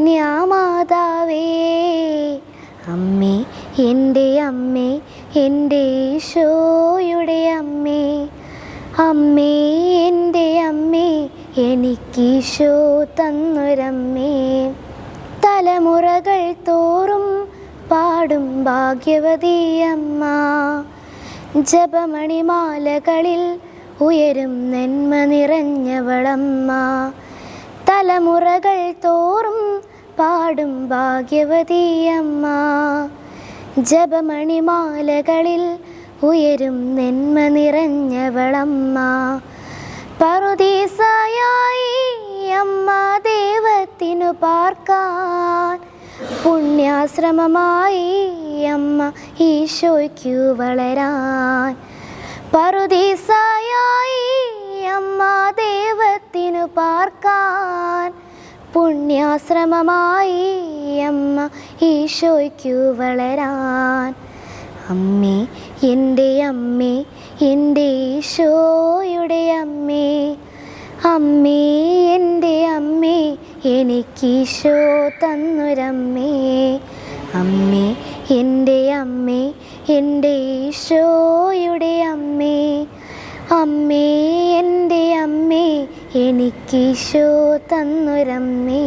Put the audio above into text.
കന്യാമാതാവേ അമ്മേ എന്റെ അമ്മേ എന്റെ ഈശോയുടെ അമ്മേ അമ്മേ എന്റെ അമ്മേ എനിക്കീശോ തന്നൊരമ്മേ. തലമുറകൾ തോറും പാടും ഭാഗ്യവതി അമ്മ. ജപമണിമാലകളിൽ ഉയരും നന്മ നിറഞ്ഞവളമ്മ. തലമുറകൾ തോറും പാടും ഭാഗ്യവതിയമ്മ. ജപമണിമാലകളിൽ ഉയരും നെന്മ നിറഞ്ഞവളമ്മ. പറുദീസായി അമ്മ ദൈവത്തിനു പാർക്കാൻ. പുണ്യാശ്രമമായി അമ്മ ഈശോയ്ക്കു വളരാൻ. പറുദീസായി അമ്മ ദൈവത്തിനു പാർക്കാൻ. പുണ്യാശ്രമമായി അമ്മ ഈശോയ്ക്കു വളരാൻ. അമ്മേ എന്റെ അമ്മേ എന്റെ ഈശോയുടെ അമ്മേ. അമ്മേ എന്റെ അമ്മേ എനിക്കീശോ തന്നൊരമ്മേ. അമ്മേ എന്റെ അമ്മേ എന്റെ ഈശോയുടെ അമ്മേ. അമ്മേ എന്റെ അമ്മേ എനിക്കീശോ തന്നൊരമ്മേ.